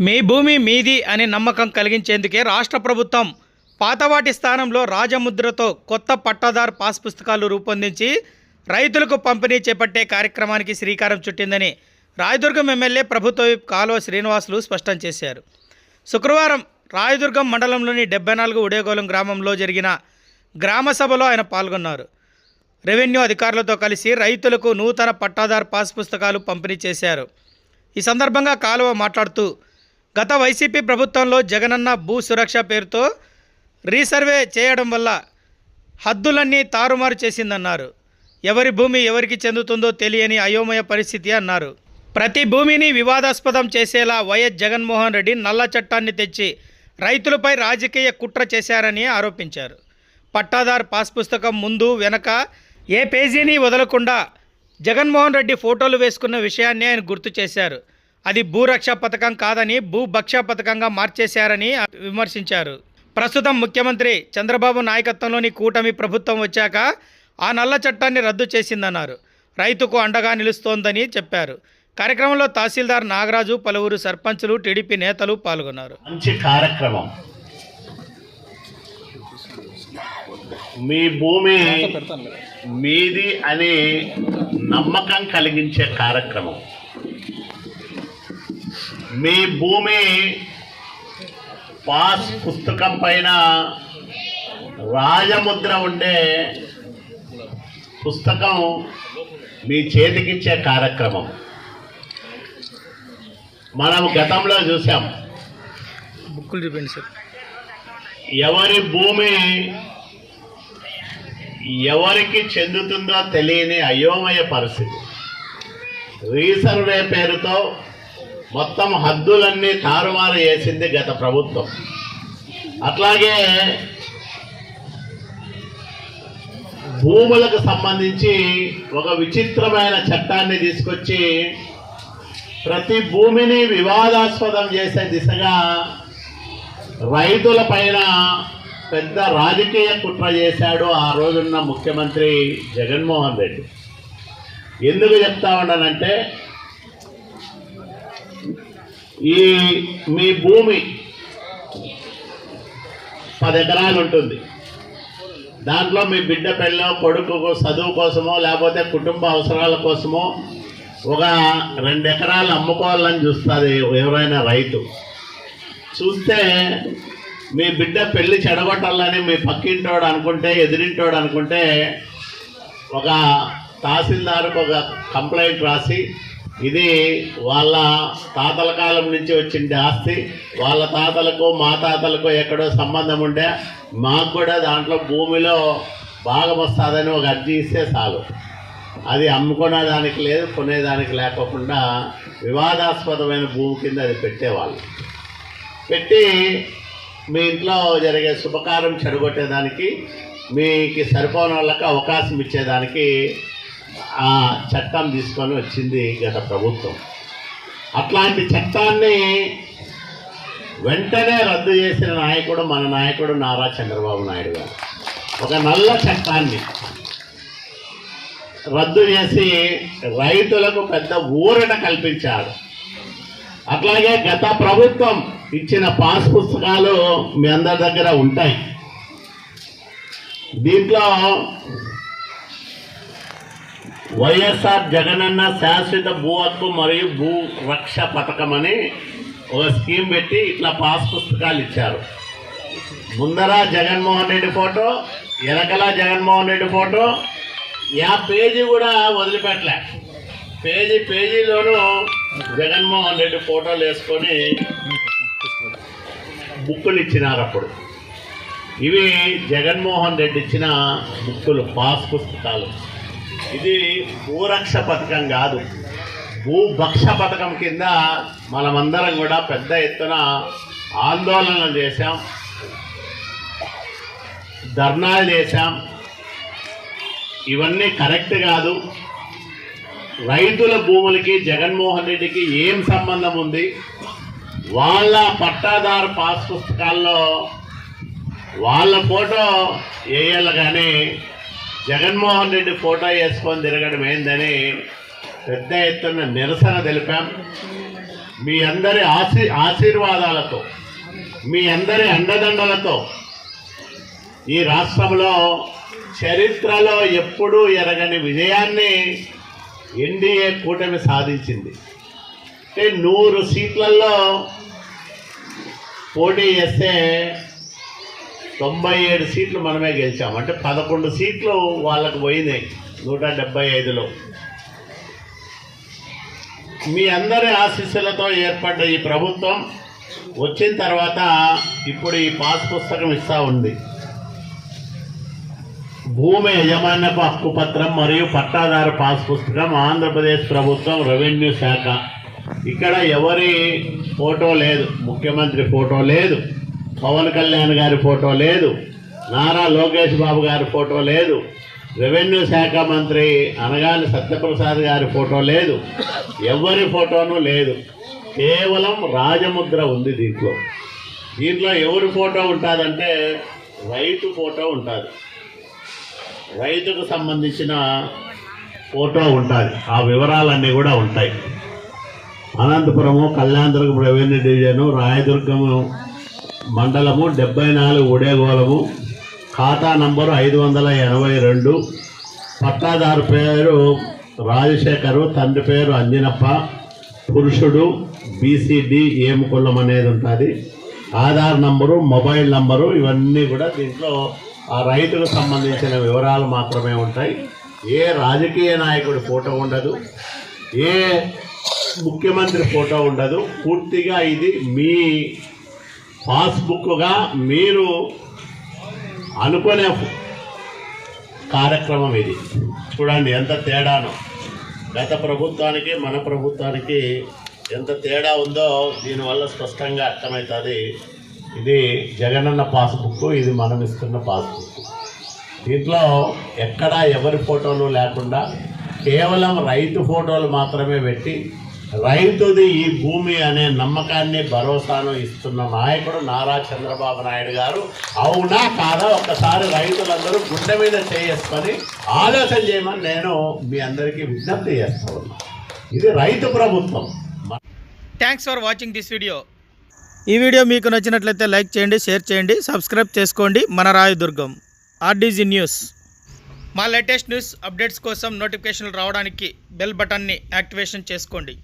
మీ భూమి మీది అనే నమ్మకం కలిగించేందుకే రాష్ట్ర ప్రభుత్వం పాతవాటి స్థానంలో రాజముద్రతో కొత్త పట్టాదారు పాస్ పుస్తకాలు రూపొందించి రైతులకు పంపిణీ చేపట్టే కార్యక్రమానికి శ్రీకారం చుట్టిందని రాయదుర్గం ఎమ్మెల్యే ప్రభుత్వ కాలువ శ్రీనివాసులు స్పష్టం చేశారు. శుక్రవారం రాయదుర్గం మండలంలోని డెబ్బై నాలుగు ఉడేగోళం గ్రామంలో జరిగిన గ్రామ సభలో ఆయన పాల్గొన్నారు. రెవెన్యూ అధికారులతో కలిసి రైతులకు నూతన పట్టాదారు పాస్ పుస్తకాలు పంపిణీ చేశారు. ఈ సందర్భంగా కాలువ మాట్లాడుతూ గత వైసీపీ ప్రభుత్వంలో జగనన్న భూ సురక్ష పేరుతో రీసర్వే చేయడం వల్ల హద్దులన్నీ తారుమారు చేసిందన్నారు. ఎవరి భూమి ఎవరికి చెందుతుందో తెలియని అయోమయ పరిస్థితి అన్నారు. ప్రతి భూమిని వివాదాస్పదం చేసేలా వైఎస్ జగన్మోహన్ రెడ్డి నల్ల చట్టాన్ని తెచ్చి రైతులపై రాజకీయ కుట్ర చేశారని ఆరోపించారు. పట్టాదార్ పాస్ పుస్తకం ముందు వెనక ఏ పేజీని వదలకుండా జగన్మోహన్ రెడ్డి ఫోటోలు వేసుకున్న విషయాన్ని ఆయన గుర్తు చేశారు. అది భూరక్ష పథకం కాదని భూభక్ష పథకంగా మార్చేశారని విమర్శించారు. ప్రస్తుతం ముఖ్యమంత్రి చంద్రబాబు నాయకత్వంలోని కూటమి ప్రభుత్వం వచ్చాక ఆ నల్ల చట్టాన్ని రద్దు చేసిందన్నారు. రైతుకు అండగా నిలుస్తోందని చెప్పారు. కార్యక్రమంలో తహసీల్దార్ నాగరాజు పలువురు సర్పంచులు టీడీపీ నేతలు పాల్గొన్నారు. మంచి కార్యక్రమం. మీ భూమి మీది అనే నమ్మకం కలిగించే కార్యక్రమం. మీ భూమి పాస్ పుస్తకం పైన రాజముద్ర ఉండే పుస్తకం మీ చేతికిచ్చే కార్యక్రమం. మనం గతంలో చూసాం బుక్కులు చూపిండి సార్. ఎవరి భూమి ఎవరికి చెందుతుందో తెలియని అయోమయ పరిస్థితి. రీసర్వే పేరుతో మొత్తం హద్దులన్నీ తారుమారు చేసింది గత ప్రభుత్వం. అట్లాగే భూములకు సంబంధించి ఒక విచిత్రమైన చట్టాన్ని తీసుకొచ్చి ప్రతి భూమిని వివాదాస్పదం చేసే దిశగా రైతుల పైన పెద్ద రాజకీయ కుట్ర చేశాడు ఆ రోజున్న ముఖ్యమంత్రి జగన్మోహన్ రెడ్డి. ఎందుకు చెప్తా ఉన్నానంటే ఈ మీ భూమి పది ఎకరాలు ఉంటుంది. దాంట్లో మీ బిడ్డ పెళ్ళో కొడుకు చదువు కోసమో లేకపోతే కుటుంబ అవసరాల కోసమో ఒక రెండు ఎకరాలు అమ్ముకోవాలని చూస్తుంది ఎవరైనా రైతు. చూస్తే మీ బిడ్డ పెళ్ళి చెడగొట్టాలని మీ పక్కింటోడు అనుకుంటే ఎదిరింటోడు అనుకుంటే ఒక తహసీల్దార్కు ఒక కంప్లైంట్ రాసి ఇది వాళ్ళ తాతల కాలం నుంచి వచ్చింది ఆస్తి. వాళ్ళ తాతలకు మా తాతలకు ఎక్కడో సంబంధం ఉండే మాకు కూడా దాంట్లో భూమిలో భాగం వస్తుందని ఒక అర్జీ ఇస్తే చాలు. అది అమ్ముకునే దానికి లేదు కొనేదానికి లేకోకుండా వివాదాస్పదమైన భూమి కింద అది పెట్టేవాళ్ళు. పెట్టి మీ ఇంట్లో జరిగే శుభకారం చెడగొట్టేదానికి మీకు సరిపోని వాళ్ళకి అవకాశం ఇచ్చేదానికి ఆ చట్టం తీసుకొని వచ్చింది గత ప్రభుత్వం. అట్లాంటి చట్టాన్ని వెంటనే రద్దు చేసిన నాయకుడు మన నాయకుడు నారా చంద్రబాబు నాయుడు గారు. ఒక నల్ల చట్టాన్ని రద్దు చేసి రైతులకు పెద్ద ఊరట కల్పించాడు అట్లాగే గత ప్రభుత్వం ఇచ్చిన పాస్ పుస్తకాలు మీ అందరి దగ్గర ఉంటాయి. దీంట్లో వైఎస్ఆర్ జగనన్న శాశ్వత భూ హక్కు మరియు భూ రక్ష పథకం అని ఒక స్కీమ్ పెట్టి ఇట్లా పాస్ పుస్తకాలు ఇచ్చారు. ముందర జగన్మోహన్ రెడ్డి ఫోటో వెనకల జగన్మోహన్ రెడ్డి ఫోటో. యా పేజీ కూడా వదిలిపెట్టలే. పేజీ పేజీలోనూ జగన్మోహన్ రెడ్డి ఫోటోలు వేసుకొని బుక్కులు ఇచ్చినారు అప్పుడు. ఇవి జగన్మోహన్ రెడ్డి ఇచ్చిన బుక్కులు పాస్ పుస్తకాలు. ఇది భూరక్ష పథకం కాదు. భూభక్ష పథకం కింద మనమందరం కూడా పెద్ద ఎత్తున ఆందోళన చేశాం. ధర్నాలు చేశాం. ఇవన్నీ కరెక్ట్ కాదు. రైతుల భూములకి జగన్మోహన్ రెడ్డికి ఏం సంబంధం ఉంది? వాళ్ళ పట్టాదారు పాస్ పుస్తకాల్లో వాళ్ళ ఫోటో వేయాలి కానీ జగన్మోహన్ రెడ్డి ఫోటో వేసుకొని తిరగడం ఏందని పెద్ద ఎత్తున నిరసన తెలిపాం. మీ అందరి ఆశీ ఆశీర్వాదాలతో మీ అందరి అండదండలతో ఈ రాష్ట్రంలో చరిత్రలో ఎప్పుడూ ఎరగని విజయాన్ని ఎన్డీఏ కూటమి సాధించింది. అంటే నూరు సీట్లలో పోటీ చేస్తే తొంభై ఏడు సీట్లు మనమే గెలిచాం. అంటే పదకొండు సీట్లు వాళ్ళకు పోయినాయి. నూట డెబ్బై ఐదులో. మీ అందరి ఆశీస్సులతో ఏర్పడ్డ ఈ ప్రభుత్వం వచ్చిన తర్వాత ఇప్పుడు ఈ పాస్ పుస్తకం ఇస్తా ఉంది. భూమి యజమాన్యపు హక్కు పత్రం మరియు పట్టాదారు పాస్ పుస్తకం ఆంధ్రప్రదేశ్ ప్రభుత్వం రెవెన్యూ శాఖ. ఇక్కడ ఎవరి ఫోటో లేదు. ముఖ్యమంత్రి ఫోటో లేదు. పవన్ కళ్యాణ్ గారి ఫోటో లేదు. నారా లోకేష్ బాబు గారి ఫోటో లేదు. రెవెన్యూ శాఖ మంత్రి అనగాని సత్యప్రసాద్ గారి ఫోటో లేదు. ఎవరి ఫోటోను లేదు. కేవలం రాజముద్ర ఉంది దీంట్లో. దీంట్లో ఎవరి ఫోటో ఉంటుందంటే రైతు ఫోటో ఉంటుంది. రైతుకు సంబంధించిన ఫోటో ఉంటుంది. ఆ వివరాలన్నీ కూడా ఉంటాయి. అనంతపురము కళ్యాణదుర్గం రెవెన్యూ డివిజను రాయదుర్గము మండలము డెబ్బై నాలుగు ఉడేగోళము ఖాతా నంబరు ఐదు వందల ఎనభై రెండు. పట్టాదారు పేరు రాజశేఖరు తండ్రి పేరు అంజనప్ప. పురుషుడు బీసీడీ ఏం కులం అనేది ఉంటుంది. ఆధార్ నంబరు మొబైల్ నంబరు ఇవన్నీ కూడా దీంట్లో ఆ రైతుకు సంబంధించిన వివరాలు మాత్రమే ఉంటాయి. ఏ రాజకీయ నాయకుడి ఫోటో ఉండదు. ఏ ముఖ్యమంత్రి ఫోటో ఉండదు. పూర్తిగా ఇది మీ పాస్బుక్గా మీరు అనుకునే కార్యక్రమం ఇది. చూడండి ఎంత తేడానో. గత ప్రభుత్వానికి మన ప్రభుత్వానికి ఎంత తేడా ఉందో దీనివల్ల స్పష్టంగా అర్థమవుతుంది. ఇది జగనన్న పాస్బుక్ ఇది మనం ఇస్తున్న పాస్బుక్. దీంట్లో ఎక్కడా ఎవరి ఫోటోలు లేకుండా కేవలం రైతు ఫోటోలు మాత్రమే పెట్టి రైతుది ఈ భూమి అనే నమ్మకాన్ని భరోసాను ఇస్తున్న నాయకుడు నారా చంద్రబాబు నాయుడు గారు. అవునా కాదా? ఒక్కసారి రైతులందరూ గుండె మీద చేసుకొని ఆలోచన చేయమని నేను మీ అందరికీ విజ్ఞప్తి చేస్తా ఉన్నా. ఇది రైతు ప్రభుత్వం. Thanks for watching this video ఈ వీడియో మీకు నచ్చినట్లయితే లైక్ చేయండి షేర్ చేయండి సబ్స్క్రైబ్ చేసుకోండి. మన రాయదుర్గం ఆర్డీజీ న్యూస్ మా లేటెస్ట్ న్యూస్ అప్డేట్స్ కోసం నోటిఫికేషన్లు రావడానికి బెల్ బటన్ని యాక్టివేషన్ చేసుకోండి.